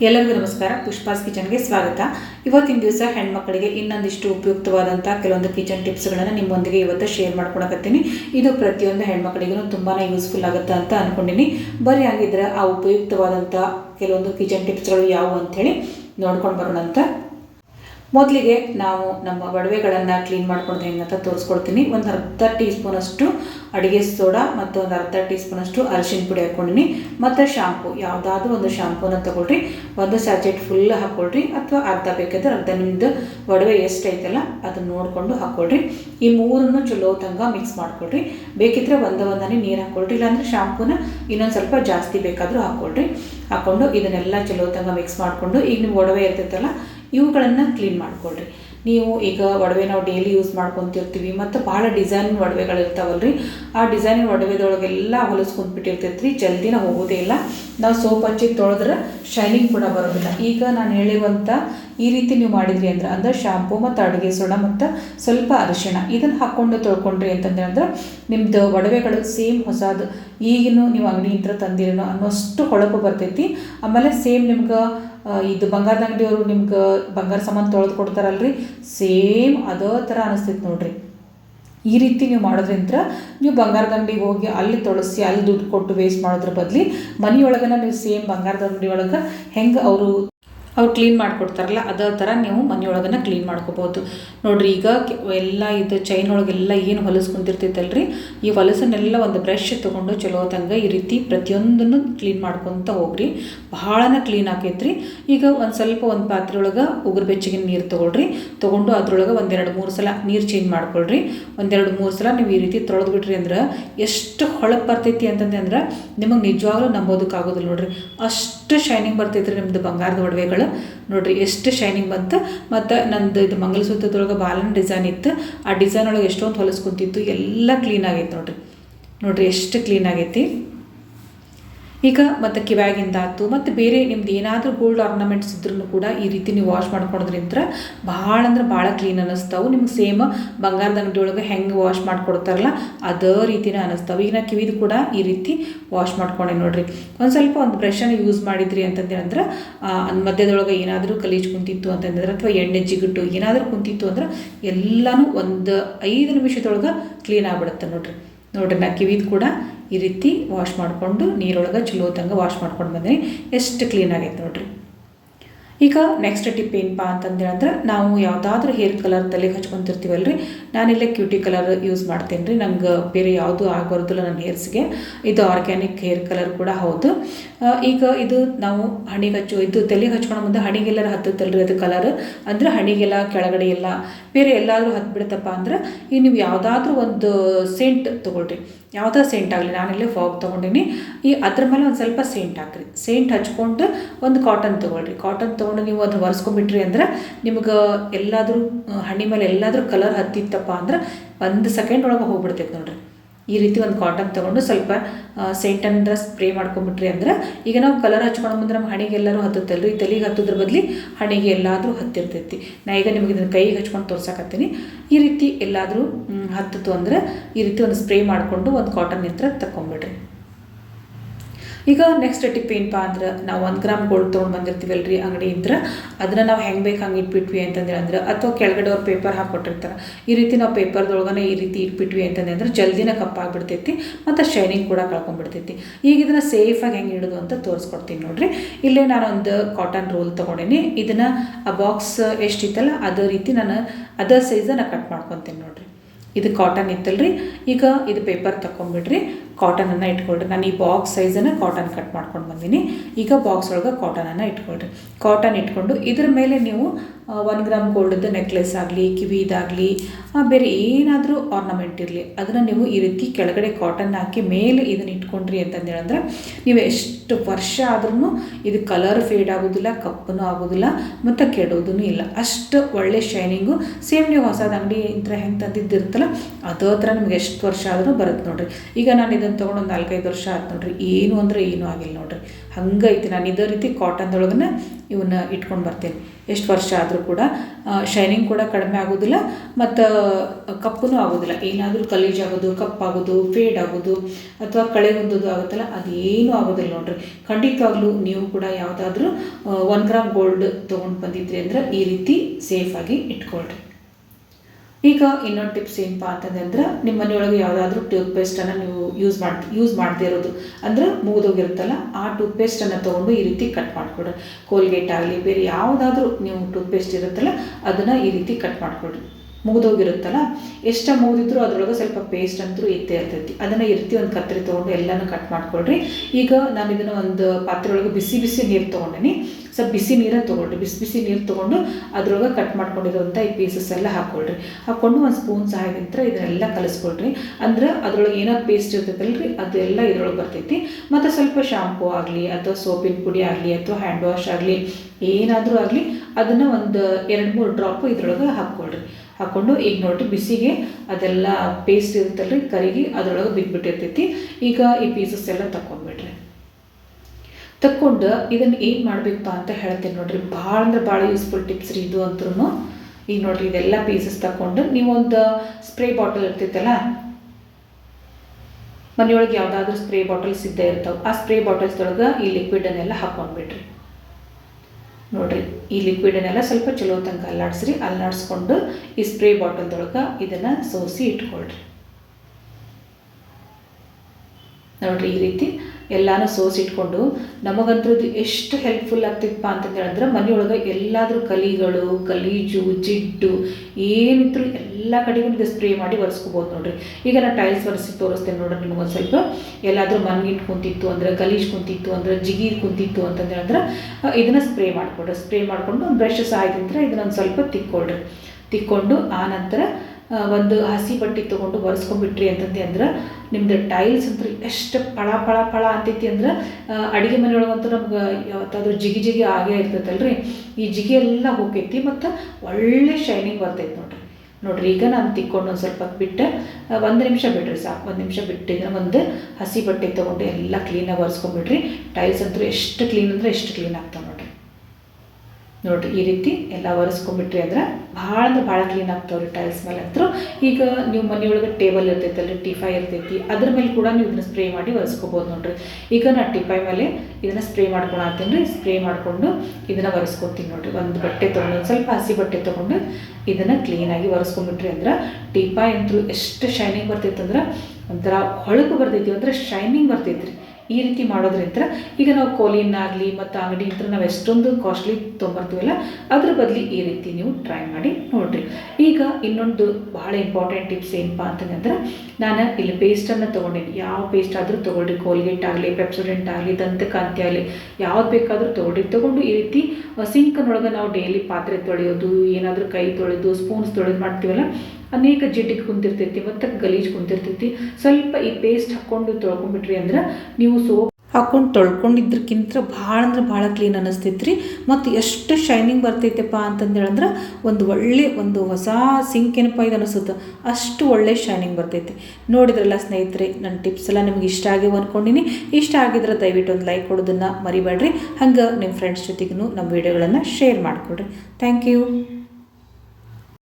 ಎಲ್ಲರಿಗೂ ನಮಸ್ಕಾರ. ಪುಷ್ಪಾಸ್ ಕಿಚನ್ಗೆ ಸ್ವಾಗತ. ಇವತ್ತಿನ ದಿವಸ ಹೆಣ್ಮಕ್ಕಳಿಗೆ ಇನ್ನೊಂದಿಷ್ಟು ಉಪಯುಕ್ತವಾದಂಥ ಕೆಲವೊಂದು ಕಿಚನ್ ಟಿಪ್ಸ್ಗಳನ್ನು ನಿಮ್ಮೊಂದಿಗೆ ಇವತ್ತು ಶೇರ್ ಮಾಡ್ಕೊಳಕತ್ತೀನಿ. ಇದು ಪ್ರತಿಯೊಂದು ಹೆಣ್ಮಕ್ಳಿಗೂ ತುಂಬಾ ಯೂಸ್ಫುಲ್ ಆಗುತ್ತೆ ಅಂತ ಅಂದ್ಕೊಂಡಿನಿ ಬರೀ ಹಾಗಿದ್ರೆ ಆ ಉಪಯುಕ್ತವಾದಂಥ ಕೆಲವೊಂದು ಕಿಚನ್ ಟಿಪ್ಸ್ಗಳು ಯಾವುವು ಅಂಥೇಳಿ ನೋಡ್ಕೊಂಡು ಬರೋಣ ಅಂತ ಮೊದಲಿಗೆ ನಾವು ನಮ್ಮ ಒಡವೆಗಳನ್ನು ಕ್ಲೀನ್ ಮಾಡ್ಕೊಂಡು ಹೆಂಗಂತ ತೋರಿಸ್ಕೊಡ್ತೀನಿ. ಒಂದು ಅರ್ಧ ಟೀ ಸ್ಪೂನಷ್ಟು ಅಡುಗೆ ಸೋಡಾ ಮತ್ತು ಒಂದು ಅರ್ಧ ಟೀ ಸ್ಪೂನಷ್ಟು ಅರಿಶಿನ ಪುಡಿ ಹಾಕ್ಕೊಂಡಿನಿ. ಮತ್ತು ಶಾಂಪು ಯಾವುದಾದ್ರೂ ಒಂದು ಶಾಂಪೂನ ತೊಗೊಳ್ರಿ. ಒಂದು ಸ್ಯಾಚೆಟ್ ಫುಲ್ ಹಾಕ್ಕೊಳ್ರಿ ಅಥವಾ ಅರ್ಧ ಬೇಕಾದ್ರೆ ಅರ್ಧ ನಿಮ್ಮದು ಒಡವೆ ಎಷ್ಟು ಐತಲ್ಲ ಅದನ್ನು ನೋಡಿಕೊಂಡು ಹಾಕ್ಕೊಳ್ರಿ ಈ ಮೂರನ್ನು ಚಲೋ ತಂಗ ಮಿಕ್ಸ್ ಮಾಡ್ಕೊಳ್ರಿ. ಬೇಕಿದ್ರೆ ಒಂದು ಒಂದನೇ ನೀರು ಹಾಕ್ಕೊಳ್ರಿ ಇಲ್ಲಾಂದರೆ ಶಾಂಪೂನ ಇನ್ನೊಂದು ಸ್ವಲ್ಪ ಜಾಸ್ತಿ ಬೇಕಾದರೂ ಹಾಕ್ಕೊಳ್ರಿ ಹಾಕ್ಕೊಂಡು ಇದನ್ನೆಲ್ಲ ಚಲೋ ತಂಗ ಮಿಕ್ಸ್ ಮಾಡಿಕೊಂಡು, ಈಗ ನಿಮ್ಮ ಒಡವೆ ಇರ್ತೈತಲ್ಲ ಇವುಗಳನ್ನು ಕ್ಲೀನ್ ಮಾಡ್ಕೊಳ್ರಿ. ನೀವು ಈಗ ಒಡವೆ ನಾವು ಡೈಲಿ ಯೂಸ್ ಮಾಡ್ಕೊತಿರ್ತೀವಿ, ಮತ್ತು ಭಾಳ ಡಿಸೈನ್ ಒಡವೆಗಳು ಇರ್ತಾವಲ್ರಿ ಆ ಡಿಸೈನ್ ಒಡವೆದೊಳಗೆಲ್ಲ ಹೊಲಿಸ್ಕೊಂಡ್ಬಿಟ್ಟಿರ್ತೈತೆ ರೀ ಜಲ್ದಿನ ಹೋಗೋದೇ ಇಲ್ಲ. ನಾವು ಸೋಪ್ ಹಚ್ಚಿ ತೊಳೆದ್ರೆ ಶೈನಿಂಗ್ ಕೂಡ ಬರೋದಿಲ್ಲ. ಈಗ ನಾನು ಹೇಳಿರುವಂಥ ಈ ರೀತಿ ನೀವು ಮಾಡಿದ್ರಿ ಅಂದ್ರೆ ಅಂದ್ರೆ ಶಾಂಪು ಮತ್ತು ಅಡುಗೆ ಸೋಡಾ ಮತ್ತು ಸ್ವಲ್ಪ ಅರಿಶಿಣ ಇದನ್ನು ಹಾಕ್ಕೊಂಡು ತೊಳ್ಕೊಂಡ್ರಿ ಅಂತಂದ್ರೆ ಅಂದ್ರೆ ನಿಮ್ಮದು ಒಡವೆಗಳು ಸೇಮ್ ಹೊಸದು ಈಗಿನೂ ನೀವು ಅಂಗಡಿಯಿಂದ ತಂದಿರೋ ಅನ್ನೋಷ್ಟು ಹೊಳಪು ಬರ್ತೈತಿ. ಆಮೇಲೆ ಸೇಮ್ ನಿಮ್ಗೆ ಇದು ಬಂಗಾರದ ಅಂಗಡಿಯವರು ನಿಮ್ಗೆ ಬಂಗಾರ ಸಾಮಾನು ತೊಳೆದು ಕೊಡ್ತಾರಲ್ರಿ? ಸೇಮ್ ಅದೇ ಥರ ಅನಿಸ್ತೈತೆ ನೋಡಿರಿ. ಈ ರೀತಿ ನೀವು ಮಾಡೋದ್ರಿಂದ ನೀವು ಬಂಗಾರದ ಅಂಗಡಿಗೆ ಹೋಗಿ ಅಲ್ಲಿ ತೊಳಸಿ, ಅಲ್ಲಿ ದುಡ್ಡು ಕೊಟ್ಟು ವೇಸ್ಟ್ ಮಾಡೋದ್ರ ಬದಲಿ ಮನೆಯೊಳಗನ ನೀವು ಸೇಮ್ ಬಂಗಾರದ ಅಂಗಡಿ ಒಳಗೆ ಹೆಂಗೆ ಅವರು ಅವ್ರು ಕ್ಲೀನ್ ಮಾಡಿಕೊಡ್ತಾರಲ್ಲ, ಅದೇ ಥರ ನೀವು ಮನೆಯೊಳಗನ್ನು ಕ್ಲೀನ್ ಮಾಡ್ಕೋಬೋದು. ನೋಡಿರಿ, ಈಗ ಎಲ್ಲ ಇದು ಚೈನ್ ಒಳಗೆಲ್ಲ ಏನು ಹೊಲಸ್ಕೊಂತಿರ್ತೈತಲ್ರಿ ಈ ಹೊಲಸನ್ನೆಲ್ಲ ಒಂದು ಬ್ರಷ್ ತೊಗೊಂಡು ಚಲೋ ತಂಗ ಈ ರೀತಿ ಪ್ರತಿಯೊಂದನ್ನು ಕ್ಲೀನ್ ಮಾಡ್ಕೊತ ಹೋಗ್ರಿ. ಭಾಳನ ಕ್ಲೀನ್ ಆಕೈತ್ರಿ. ಈಗ ಒಂದು ಸ್ವಲ್ಪ ಒಂದು ಪಾತ್ರೆ ಒಳಗೆ ಉಗುರು ಬೆಚ್ಚಗಿನ ನೀರು ತೊಗೊಳ್ರಿ. ತೊಗೊಂಡು ಅದ್ರೊಳಗೆ ಒಂದೆರಡು ಮೂರು ಸಲ ನೀರು ಚೇಂಜ್ ಮಾಡ್ಕೊಳ್ರಿ. ಒಂದೆರಡು ಮೂರು ಸಲ ನೀವು ಈ ರೀತಿ ತೊಳೆದು ಬಿಟ್ರಿ ಅಂದ್ರೆ ಎಷ್ಟು ಹೊಳಪು ಬರ್ತೈತಿ ಅಂತಂದ್ರೆ ನಿಮಗೆ ನಿಜವಾಗ್ಲೂ ನಂಬೋದಕ್ಕಾಗೋದಿಲ್ಲ ನೋಡ್ರಿ. ಅಷ್ಟು ಶೈನಿಂಗ್ ಬರ್ತೈತ್ರಿ ನಿಮ್ಮದು ಬಂಗಾರದ ಒಡವೆಗಳು? ನೋಡ್ರಿ, ಎಷ್ಟು ಶೈನಿಂಗ್ ಬಂತು. ಮತ್ತು ನಂದು ಇದು ಮಂಗಲಸೂತ್ರದೊಳಗೆ ಬಾಲನ್ ಡಿಸೈನ್ ಇತ್ತು. ಆ ಡಿಸೈನ್ ಒಳಗೆ ಎಷ್ಟೊಂದು ಹೊಲಿಸ್ಕೊಂತಿತ್ತು ಎಲ್ಲ ಕ್ಲೀನ್ ಆಗೈತೆ ನೋಡ್ರಿ. ನೋಡ್ರಿ, ಎಷ್ಟು ಕ್ಲೀನ್ ಆಗೈತಿ. ಈಗ ಮತ್ತು ಕಿವ್ಯಾಗಿಂದ ಆಯ್ತು. ಮತ್ತು ಬೇರೆ ನಿಮ್ದು ಏನಾದರೂ ಗೋಲ್ಡ್ ಆರ್ನಮೆಂಟ್ಸ್ ಇದ್ರೂ ಕೂಡ ಈ ರೀತಿ ನೀವು ವಾಶ್ ಮಾಡ್ಕೊಳೋದ್ರಿಂದ ಭಾಳ ಅಂದ್ರೆ ಭಾಳ ಕ್ಲೀನ್ ಅನ್ನಿಸ್ತಾವೆ ನಿಮ್ಗೆ ಸೇಮ್ ಬಂಗಾರದ ಅಂಗಡಿ ಒಳಗೆ ಹೆಂಗೆ ವಾಶ್ ಮಾಡ್ಕೊಡ್ತಾರಲ್ಲ ಅದೇ ರೀತಿನೇ ಅನ್ನಿಸ್ತಾವೆ ಈಗ ನಾ ಕಿವಿದು ಕೂಡ ಈ ರೀತಿ ವಾಶ್ ಮಾಡ್ಕೊಂಡೆ ನೋಡ್ರಿ. ಒಂದು ಸ್ವಲ್ಪ ಒಂದು ಬ್ರಷನ್ನು ಯೂಸ್ ಮಾಡಿದ್ರಿ ಅಂತಂದ್ರೆ ಅಂದ್ರೆ ಮಧ್ಯದೊಳಗೆ ಏನಾದರೂ ಕಲೀಜ್ ಕುಂತಿತ್ತು ಅಂತಂದ್ರೆ ಅಥವಾ ಎಣ್ಣೆ ಜಿಗುಟ್ಟು ಏನಾದರೂ ಕುಂತಿತ್ತು ಅಂದ್ರೆ ಎಲ್ಲನೂ ಒಂದು ಐದು ನಿಮಿಷದೊಳಗೆ ಕ್ಲೀನ್ ಆಗ್ಬಿಡುತ್ತೆ ನೋಡ್ರಿ. ನೋಡ್ರಿ ನಾ ಕಿವಿದು ಕೂಡ ಈ ರೀತಿ ವಾಶ್ ಮಾಡಿಕೊಂಡು ನೀರೊಳಗೆ ಚಲೋ ವಾಶ್ ಮಾಡ್ಕೊಂಡು ಬಂದಿನಿ ಎಷ್ಟು ಕ್ಲೀನ್ ಆಗೈತೆ ನೋಡ್ರಿ. ಈಗ ನೆಕ್ಸ್ಟ್ ಟಿಪ್ ಏನಪ್ಪ ಅಂತಂದ್ರೆ ಅಂದ್ರೆ ನಾವು ಯಾವುದಾದ್ರೂ ಹೇರ್ ಕಲರ್ ತಲೆಗೆ ಹಚ್ಕೊತಿರ್ತೀವಲ್ಲ ರೀ ನಾನಿಲ್ಲೇ ಕ್ಯೂಟಿ ಕಲರ್ ಯೂಸ್ ಮಾಡ್ತೀನಿ ರೀ ನಂಗೆ ಬೇರೆ ಯಾವುದು ಆಗಬಾರ್ದಿಲ್ಲ ನನ್ನ ಹೇರ್ಸ್ಗೆ ಇದು ಆರ್ಗ್ಯಾನಿಕ್ ಹೇರ್ ಕಲರ್ ಕೂಡ ಹೌದು. ಈಗ ಇದು ನಾವು ಹಣಿಗೆ ಹಚ್ಚು, ಇದು ತಲೆಗೆ ಹಚ್ಕೊಳ ಮುಂದೆ ಹಣಿಗೆಲ್ಲರ ಹತ್ತುತ್ತಲ್ರಿ ಅದು ಕಲರ್ ಅಂದರೆ ಹಣಿಗೆಲ್ಲ ಕೆಳಗಡೆ ಎಲ್ಲ. ಬೇರೆ ಎಲ್ಲಾದರೂ ಹತ್ಬಿಡುತ್ತಪ್ಪ ಅಂದ್ರೆ ಈಗ ನೀವು ಯಾವುದಾದ್ರೂ ಒಂದು ಸೆಂಟ್ ತೊಗೊಳ್ರಿ. ಯಾವುದೋ ಸೇಂಟ್ ಆಗಲಿ, ನಾನಿಲ್ಲಿ ಫಾಗ್ ತೊಗೊಂಡಿನಿ. ಈ ಅದ್ರ ಮೇಲೆ ಒಂದು ಸ್ವಲ್ಪ ಸೇಂಟ್ ಹಾಕ್ರಿ. ಸೆಂಟ್ ಹಚ್ಕೊಂಡು ಒಂದು ಕಾಟನ್ ತೊಗೊಳ್ರಿ. ಕಾಟನ್ ತೊಗೊಂಡು ನೀವು ಅದು ಒರೆಸ್ಕೊಂಬಿಟ್ರಿ ಅಂದ್ರೆ ನಿಮ್ಗೆ ಎಲ್ಲಾದರೂ ಹಣ್ಣಿ ಮೇಲೆ ಎಲ್ಲಾದರೂ ಕಲರ್ ಹತ್ತಿತ್ತಪ್ಪ ಅಂದ್ರೆ ಒಂದು ಸೆಕೆಂಡ್ ಒಳಗೆ ಹೋಗ್ಬಿಡ್ತೈತೆ ನೋಡ್ರಿ. ಈ ರೀತಿ ಒಂದು ಕಾಟನ್ ತೊಗೊಂಡು ಸ್ವಲ್ಪ ಸೆಂಟನ್ನು ಸ್ಪ್ರೇ ಮಾಡ್ಕೊಂಬಿಟ್ರಿ ಅಂದ್ರೆ, ಈಗ ನಾವು ಕಲರ್ ಹಚ್ಕೊಂಡು ಬಂದ್ರೆ ನಮ್ಮ ಹಣಿಗೆ ಎಲ್ಲರೂ ಹತ್ತುತ್ತಲ್ರಿ? ತಲೆಗೆ ಹತ್ತೋದ್ರ ಬದಲಿ ಹಣಿಗೆ ಎಲ್ಲಾದರೂ ಹತ್ತಿರ್ತೈತಿ. ನಾ ಈಗ ನಿಮಗೆ ಇದನ್ನು ಕೈಗೆ ಹಚ್ಕೊಂಡು ತೋರ್ಸಕತ್ತೀನಿ. ಈ ರೀತಿ ಎಲ್ಲಾದರೂ ಹತ್ತಿತು ಅಂದರೆ ಈ ರೀತಿ ಒಂದು ಸ್ಪ್ರೇ ಮಾಡಿಕೊಂಡು ಒಂದು ಕಾಟನ್ ಯಂತ್ರ ತಗೊಂಬಿಡ್ರಿ ಈಗ ನೆಕ್ಸ್ಟ್ ಟಿಪ್ ಏನಪ್ಪ ಅಂದ್ರೆ ನಾವು ಒಂದು ಗ್ರಾಮ್ ಗೋಲ್ಡ್ ತೊಗೊಂಡು ಬಂದಿರ್ತೀವಲ್ಲ ಅಂಗಡಿ ಇದ್ರೆ ಅದನ್ನು ನಾವು ಹೆಂಗೆ ಬೇಕು ಹಂಗೆ ಇಟ್ಬಿಟ್ವಿ ಅಂತಂದ್ರೆ ಅಂದ್ರೆ, ಅಥವಾ ಕೆಳಗಡೆ ಅವ್ರು ಪೇಪರ್ ಹಾಕ್ಕೊಟ್ಟಿರ್ತಾರೆ ಈ ರೀತಿ ನಾವು ಪೇಪರ್ದೊಳಗನೆ ಈ ರೀತಿ ಇಟ್ಬಿಟ್ವಿ ಅಂತಂದ್ರೆ ಅಂದ್ರೆ ಜಲ್ದಿನ ಕಪ್ಪಾಗ್ಬಿಡ್ತೈತಿ ಮತ್ತು ಶೈನಿಂಗ್ ಕೂಡ ಕಳ್ಕೊಂಡ್ಬಿಡ್ತೈತಿ ಈಗ ಇದನ್ನು ಸೇಫಾಗಿ ಹೆಂಗೆ ಇಡೋದು ಅಂತ ತೋರಿಸ್ಕೊಡ್ತೀನಿ ನೋಡಿರಿ. ಇಲ್ಲೇ ನಾನೊಂದು ಕಾಟನ್ ರೋಲ್ ತೊಗೊಂಡೀನಿ. ಇದನ್ನು ಆ ಬಾಕ್ಸ್ ಎಷ್ಟಿತ್ತಲ್ಲ ಅದೇ ರೀತಿ ನಾನು ಅದರ್ ಸೈಜನ್ನು ಕಟ್ ಮಾಡ್ಕೊತೀನಿ ನೋಡಿರಿ. ಇದು ಕಾಟನ್ ಇತ್ತಲ್ರಿ. ಈಗ ಇದು ಪೇಪರ್ ತಗೊಂಬಿಡ್ರಿ ಕಾಟನನ್ನು ಇಟ್ಕೊಳ್ರಿ. ನಾನು ಈ ಬಾಕ್ಸ್ ಸೈಜನ್ನು ಕಾಟನ್ ಕಟ್ ಮಾಡ್ಕೊಂಡು ಬಂದೀನಿ. ಈಗ ಬಾಕ್ಸ್ ಒಳಗೆ ಕಾಟನನ್ನು ಇಟ್ಕೊಳ್ರಿ. ಕಾಟನ್ ಇಟ್ಕೊಂಡು ಇದ್ರ ಮೇಲೆ ನೀವು ಒನ್ ಗ್ರಾಮ್ ಗೋಲ್ಡ್ದು ನೆಕ್ಲೆಸ್ ಆಗಲಿ ಕಿವಿದಾಗಲಿ ಬೇರೆ ಏನಾದರೂ ಆರ್ನಮೆಂಟ್ ಇರಲಿ, ಅದನ್ನು ನೀವು ಈ ರೀತಿ ಕೆಳಗಡೆ ಕಾಟನ್ ಹಾಕಿ ಮೇಲೆ ಇದನ್ನು ಇಟ್ಕೊಂಡ್ರಿ ಅಂತಂದು ಹೇಳಿದ್ರೆ ನೀವು ಎಷ್ಟು ವರ್ಷ ಆದ್ರೂ ಇದು ಕಲರ್ ಫೇಡ್ ಆಗೋದಿಲ್ಲ, ಕಪ್ಪನೂ ಆಗೋದಿಲ್ಲ, ಮತ್ತು ಕೆಡೋದೂ ಇಲ್ಲ. ಅಷ್ಟು ಒಳ್ಳೆ ಶೈನಿಂಗು ಸೇಮ್ ನೀವು ಹೊಸದ ಅಂಗಡಿ ಇಂಥ ಹೆಂಗೆ ತಂದಿದ್ದಿರ್ತಲ್ಲ, ಅದೇ ಥರ ನಿಮ್ಗೆ ಎಷ್ಟು ವರ್ಷ ಆದರೂ ಬರುತ್ತೆ ನೋಡಿರಿ. ಈಗ ನಾನು ಇದನ್ನು ತೊಗೊಂಡು ಒಂದು ನಾಲ್ಕೈದು ವರ್ಷ ಆಯ್ತು ನೋಡ್ರಿ. ಏನು ಅಂದರೆ ಏನೂ ಆಗಿಲ್ಲ ನೋಡ್ರಿ. ಹಂಗೈತಿ. ನಾನು ಇದೇ ರೀತಿ ಕಾಟನ್ದೊಳಗನ ಇವನ್ನ ಇಟ್ಕೊಂಡು ಬರ್ತೇನೆ. ಎಷ್ಟು ವರ್ಷ ಆದರೂ ಕೂಡ ಶೈನಿಂಗ್ ಕೂಡ ಕಡಿಮೆ ಆಗೋದಿಲ್ಲ ಮತ್ತು ಕಪ್ಪೂ ಆಗೋದಿಲ್ಲ. ಏನಾದರೂ ಕಲೀಜ್ ಆಗೋದು ಕಪ್ಪಾಗೋದು ಫೇಡ್ ಆಗೋದು ಅಥವಾ ಕಳೆ ಹೊಂದೋದು ಆಗುತ್ತಲ್ಲ, ಅದೇನೂ ಆಗೋದಿಲ್ಲ ನೋಡ್ರಿ. ಖಂಡಿತವಾಗ್ಲೂ ನೀವು ಕೂಡ ಯಾವುದಾದ್ರೂ ಒನ್ ಗ್ರಾಮ್ ಗೋಲ್ಡ್ ತೊಗೊಂಡು ಬಂದಿದ್ರಿ ಅಂದ್ರೆ ಈ ರೀತಿ ಸೇಫಾಗಿ ಇಟ್ಕೊಳ್ರಿ. ಈಗ ಇನ್ನೊಂದು ಟಿಪ್ಸ್ ಏನಪ್ಪ ಅಂತಂದ್ರೆ ನಿಮ್ಮ ಮನೆಯೊಳಗೆ ಯಾವುದಾದ್ರೂ ಟೂತ್ ಪೇಸ್ಟನ್ನು ನೀವು ಯೂಸ್ ಮಾಡಿ ಯೂಸ್ ಮಾಡದೇ ಇರೋದು. ಅಂದರೆ ಮುಗಿದೋಗಿರುತ್ತಲ್ಲ, ಆ ಟೂತ್ ಪೇಸ್ಟನ್ನು ತೊಗೊಂಡು ಈ ರೀತಿ ಕಟ್ ಮಾಡಿಕೊಡ್ರಿ. ಕೋಲ್ಗೇಟ್ ಆಗಲಿ, ಬೇರೆ ಯಾವುದಾದ್ರೂ ನೀವು ಟೂತ್ ಪೇಸ್ಟ್ ಇರುತ್ತಲ್ಲ, ಅದನ್ನು ಈ ರೀತಿ ಕಟ್ ಮಾಡಿಕೊಡ್ರಿ. ಮುಗಿದೋಗಿರುತ್ತಲ್ಲ? ಎಷ್ಟು ಮುಗಿದಿದ್ರು ಅದರೊಳಗೆ ಸ್ವಲ್ಪ ಪೇಸ್ಟ್ ಅಂತೂ ಇತ್ತೇ ಇರ್ತೈತಿ. ಅದನ್ನು ಇರ್ತಿ ಒಂದು ಕತ್ತರಿ ತೊಗೊಂಡು ಎಲ್ಲನೂ ಕಟ್ ಮಾಡ್ಕೊಳ್ರಿ. ಈಗ ನಾನು ಇದನ್ನು ಒಂದು ಪಾತ್ರೆ ಒಳಗೆ ಬಿಸಿ ಬಿಸಿ ನೀರು ತೊಗೊಂಡಿನಿ. ಸ್ವಲ್ಪ ಬಿಸಿ ನೀರನ್ನು ತೊಗೊಳ್ರಿ. ಬಿಸಿ ಬಿಸಿ ನೀರು ತೊಗೊಂಡು ಅದ್ರೊಳಗೆ ಕಟ್ ಮಾಡ್ಕೊಂಡಿರುವಂಥ ಈ ಪೀಸಸ್ ಎಲ್ಲ ಹಾಕ್ಕೊಳ್ರಿ ಹಾಕ್ಕೊಂಡು ಒಂದು ಸ್ಪೂನ್ ಸಹಾಯದಿಂದ ಇದನ್ನೆಲ್ಲ ಕಲಿಸ್ಕೊಳ್ರಿ. ಅಂದ್ರೆ ಅದ್ರೊಳಗೆ ಏನೋ ಪೇಸ್ಟ್ ಇರ್ತೈತಲ್ರಿ, ಅದೆಲ್ಲ ಇದ್ರೊಳಗೆ ಬರ್ತೈತಿ. ಮತ್ತು ಸ್ವಲ್ಪ ಶಾಂಪೂ ಆಗಲಿ ಅಥವಾ ಸೋಪಿನ ಪುಡಿ ಆಗಲಿ ಅಥವಾ ಹ್ಯಾಂಡ್ ವಾಶ್ ಆಗಲಿ ಏನಾದರೂ ಆಗಲಿ, ಅದನ್ನು ಒಂದು ಎರಡು ಮೂರು ಡ್ರಾಪು ಇದ್ರೊಳಗೆ ಹಾಕ್ಕೊಳ್ರಿ ಹಾಕ್ಕೊಂಡು ಈಗ ನೋಡಿರಿ ಬಿಸಿಗೆ ಅದೆಲ್ಲ ಪೇಸ್ಟ್ ಇರುತ್ತಲ್ರಿ, ಕರಿಗಿ ಅದರೊಳಗೆ ಬಿದ್ದುಬಿಟ್ಟಿರ್ತೈತಿ ಈಗ ಈ ಪೀಸಸ್ ಎಲ್ಲ ತಗೊಂಡ್ಬಿಡ್ರಿ ತಕ್ಕೊಂಡು ಇದನ್ನು ಏನು ಮಾಡಬೇಕಪ್ಪ ಅಂತ ಹೇಳ್ತೀನಿ ನೋಡಿರಿ. ಭಾಳ ಅಂದ್ರೆ ಭಾಳ ಯೂಸ್ಫುಲ್ ಟಿಪ್ಸ್ ರೀ ಇದು ಅಂತೂ ಈಗ ನೋಡಿರಿ ಇದೆಲ್ಲ ಪೀಸಸ್ ತಗೊಂಡು ನೀವೊಂದು ಸ್ಪ್ರೇ ಬಾಟಲ್ ಇರ್ತೈತಲ್ಲ, ಮನೆಯೊಳಗೆ ಯಾವುದಾದ್ರೂ ಸ್ಪ್ರೇ ಬಾಟಲ್ಸ್ ಇದ್ದೇ ಇರ್ತಾವೆ. ಆ ಸ್ಪ್ರೇ ಬಾಟಲ್ಸ್ದೊಳಗೆ ಈ ಲಿಕ್ವಿಡನ್ನೆಲ್ಲ ಹಾಕ್ಕೊಂಡ್ಬಿಡ್ರಿ ನೋಡ್ರಿ, ಈ ಲಿಕ್ವಿಡನ್ನೆಲ್ಲ ಸ್ವಲ್ಪ ಚಲೋ ತನಕ ಅಲ್ಲಾಡಿಸ್ರಿ, ಅಲ್ಲಾಡಿಸ್ಕೊಂಡು ಈ ಸ್ಪ್ರೇ ಬಾಟಲ್ದೊಳಗೆ ಇದನ್ನು ಸೋಸಿ ಇಟ್ಕೊಳ್ರಿ. ನೋಡ್ರಿ, ಈ ರೀತಿ ಎಲ್ಲಾನು ಸೋಸಿಟ್ಕೊಂಡು ನಮಗಂತೂ ಎಷ್ಟು ಹೆಲ್ಪ್ಫುಲ್ ಆಗ್ತಿತ್ತಪ್ಪ ಅಂತಂದು ಹೇಳಿದ್ರೆ ಮನೆಯೊಳಗೆ ಎಲ್ಲಾದರೂ ಕಲಿಗಳು ಗಲೀಜು ಜಿಡ್ಡು, ಏನಿದ್ರು ಎಲ್ಲ ಕಡೆಗೂ ಇದು ಸ್ಪ್ರೇ ಮಾಡಿ ಒರೆಸ್ಕೋಬೋದು ನೋಡ್ರಿ. ಈಗ ನಾನು ಟೈಲ್ಸ್ ಒರೆಸಿ ತೋರಿಸ್ತೇನೆ ನೋಡ್ರಿ ನಿಮಗೊಂದು ಸ್ವಲ್ಪ. ಎಲ್ಲಾದರೂ ಮನ್ಗಿಟ್ಟು ಕುಂತಿತ್ತು ಅಂದರೆ ಗಲೀಜು ಕುಂತಿತ್ತು ಅಂದರೆ ಜಿಗೀರ್ ಕುಂತಿತ್ತು ಅಂತಂದು ಹೇಳಿದ್ರೆ ಇದನ್ನು ಸ್ಪ್ರೇ ಮಾಡಿಕೊಡ್ರಿ. ಸ್ಪ್ರೇ ಮಾಡಿಕೊಂಡು ಒಂದು ಬ್ರಷ್ ಸಹಾಯದಿಂದ ಇದನ್ನೊಂದು ಸ್ವಲ್ಪ ತಿಕ್ಕೊಳ್ರಿ. ತಿಕ್ಕೊಂಡು ಆ ನಂತರ ಒಂದು ಹಸಿ ಬಟ್ಟೆ ತೊಗೊಂಡು ಒರೆಸ್ಕೊಂಡ್ಬಿಟ್ರಿ ಅಂತಂದು ಅಂದ್ರೆ ನಿಮ್ದು ಟೈಲ್ಸ್ ಅಂತೂ ಎಷ್ಟು ಪಳ ಪಳ ಪಳ ಅಂತೈತಿ ಅಂದ್ರೆ ಅಡುಗೆ ಮನೆಯೊಳಗಂತೂ ನಮ್ಗೆ ಯಾವತ್ತಾದ್ರೂ ಜಿಗಿ ಜಿಗಿ ಆಗೇ ಇರ್ತೈತಲ್ರಿ. ಈ ಜಿಗಿ ಎಲ್ಲ ಹೋಗೈತಿ ಮತ್ತು ಒಳ್ಳೆ ಶೈನಿಂಗ್ ಬರ್ತೈತೆ ನೋಡ್ರಿ. ನೋಡ್ರಿ, ಈಗ ನಾನು ತಿಕ್ಕೊಂಡು ಒಂದು ಸ್ವಲ್ಪ ಬಿಟ್ಟು ಒಂದು ನಿಮಿಷ ಬಿಡ್ರಿ ಸಾಕು. ಒಂದು ನಿಮಿಷ ಬಿಟ್ಟಿದ್ರೆ ಒಂದು ಹಸಿ ಬಟ್ಟೆ ತೊಗೊಂಡು ಎಲ್ಲ ಕ್ಲೀನಾಗಿ ಒರೆಸ್ಕೊಂಡ್ಬಿಡ್ರಿ ಟೈಲ್ಸ್ ಅಂತೂ ಎಷ್ಟು ಕ್ಲೀನ್ ಅಂದರೆ ಎಷ್ಟು ಕ್ಲೀನ್ ಆಗ್ತಾವೆ ನೋಡ್ರಿ. ನೋಡಿರಿ, ಈ ರೀತಿ ಎಲ್ಲ ಒರೆಸ್ಕೊಂಡ್ಬಿಟ್ರಿ ಅಂದ್ರೆ ಭಾಳ ಅಂದ್ರೆ ಭಾಳ ಕ್ಲೀನ್ ಆಗ್ತಾವ್ರಿ ಟೈಲ್ಸ್ ಮೇಲೆ ಅಂತೂ ಈಗ ನೀವು ಮನೆಯೊಳಗೆ ಟೇಬಲ್ ಇರ್ತೈತಲ್ಲ ಟಿಫೈ ಇರ್ತೈತಿ, ಅದ್ರ ಮೇಲೆ ಕೂಡ ನೀವು ಇದನ್ನ ಸ್ಪ್ರೇ ಮಾಡಿ ಒರೆಸ್ಕೋಬೋದು ನೋಡ್ರಿ. ಈಗ ನಾ ಟಿಫೈ ಮೇಲೆ ಇದನ್ನು ಸ್ಪ್ರೇ ಮಾಡ್ಕೊಳ ಹಾಕ್ತೀನಿ ರೀ ಸ್ಪ್ರೇ ಮಾಡಿಕೊಂಡು ಇದನ್ನು ಒರೆಸ್ಕೊತೀನಿ ನೋಡ್ರಿ. ಒಂದು ಬಟ್ಟೆ ತೊಗೊಂಡು, ಒಂದು ಸ್ವಲ್ಪ ಹಸಿ ಬಟ್ಟೆ ತೊಗೊಂಡು ಇದನ್ನು ಕ್ಲೀನಾಗಿ ಒರೆಸ್ಕೊಂಡ್ಬಿಟ್ರಿ ಅಂದ್ರೆ ಟಿಫೈ ಅಂತೂ ಎಷ್ಟು ಶೈನಿಂಗ್ ಬರ್ತೈತೆ ಅಂದ್ರೆ ಒಂಥರ ಹೊಳಪು ಬರ್ತೈತಿ ಅಂದ್ರೆ ಶೈನಿಂಗ್ ಬರ್ತೈತ್ರಿ. ಈ ರೀತಿ ಮಾಡೋದ್ರಿಂದ ಈಗ ನಾವು ಕೋಲಿನಾಗಲಿ ಮತ್ತು ಅಂಗಡಿ ಅಂತ ನಾವು ಎಷ್ಟೊಂದು ಕಾಸ್ಟ್ಲಿ ತೊಗೊಂಬರ್ತೀವಲ್ಲ ಅದ್ರ ಬದಲಿ ಈ ರೀತಿ ನೀವು ಟ್ರೈ ಮಾಡಿ ನೋಡಿರಿ. ಈಗ ಇನ್ನೊಂದು ಭಾಳ ಇಂಪಾರ್ಟೆಂಟ್ ಟಿಪ್ಸ್ ಏನಪ್ಪ ಅಂತಂದ್ರೆ ನಾನು ಇಲ್ಲಿ ಪೇಸ್ಟನ್ನು ತೊಗೊಂಡಿನಿ. ಯಾವ ಪೇಸ್ಟ್ ಆದರೂ ತೊಗೊಳ್ರಿ ಕೋಲ್ಗೇಟ್ ಆಗಲಿ ಪೆಪ್ಸೋಡೆಂಟ್ ಆಗಲಿ, ದಂತಕಾಂತಿ ಆಗಲಿ, ಯಾವ್ದು ಬೇಕಾದರೂ ತೊಗೊಳ್ರಿ ತೊಗೊಂಡು ಈ ರೀತಿ ಸಿಂಕ್ನೊಳಗೆ ನಾವು ಡೈಲಿ ಪಾತ್ರೆ ತೊಳೆಯೋದು, ಏನಾದರೂ ಕೈ ತೊಳೆದು ಸ್ಪೂನ್ಸ್ ತೊಳೆದು ಮಾಡ್ತೀವಲ್ಲ? ಅನೇಕ ಜಿಡ್ಡಿಗೆ ಕುಂತಿರ್ತೈತಿ, ಮತ್ತು ಗಲೀಜು ಕುಂತಿರ್ತೈತಿ. ಸ್ವಲ್ಪ ಈ ಪೇಸ್ಟ್ ಹಾಕ್ಕೊಂಡು ತೊಳ್ಕೊಂಡ್ಬಿಟ್ರಿ ಅಂದ್ರೆ ನೀವು ಸೋಪ್ ಹಾಕೊಂಡು ತೊಳ್ಕೊಂಡಿದ್ದಕ್ಕಿಂತ ಭಾಳ ಅಂದ್ರೆ ಭಾಳ ಕ್ಲೀನ್ ಅನ್ನಿಸ್ತೈತೆ ರೀ ಮತ್ತು ಎಷ್ಟು ಶೈನಿಂಗ್ ಬರ್ತೈತೆಪ್ಪ ಅಂತಂದೇಳಂದ್ರೆ ಒಂದು ಒಳ್ಳೆ ಒಂದು ಹೊಸ ಸಿಂಕ್ ಏನಪ್ಪ ಇದು ಅನಿಸುತ್ತೆ ಅಷ್ಟು ಒಳ್ಳೆ ಶೈನಿಂಗ್ ಬರ್ತೈತೆ. ನೋಡಿದ್ರಲ್ಲ ಸ್ನೇಹಿತರೆ ನನ್ನ ಟಿಪ್ಸ್ ಎಲ್ಲ ನಿಮ್ಗೆ ಇಷ್ಟ ಆಗಿವೆ ಅಂದ್ಕೊಂಡಿನಿ ಇಷ್ಟ ಆಗಿದ್ರೆ ದಯವಿಟ್ಟು ಒಂದು ಲೈಕ್ ಕೊಡೋದನ್ನು ಮರಿಬೇಡ್ರಿ. ಹಂಗೆ ನಿಮ್ಮ ಫ್ರೆಂಡ್ಸ್ ಜೊತೆಗೂ ನಮ್ಮ ವೀಡಿಯೋಗಳನ್ನು ಶೇರ್ ಮಾಡಿಕೊಡ್ರಿ ಥ್ಯಾಂಕ್ ಯು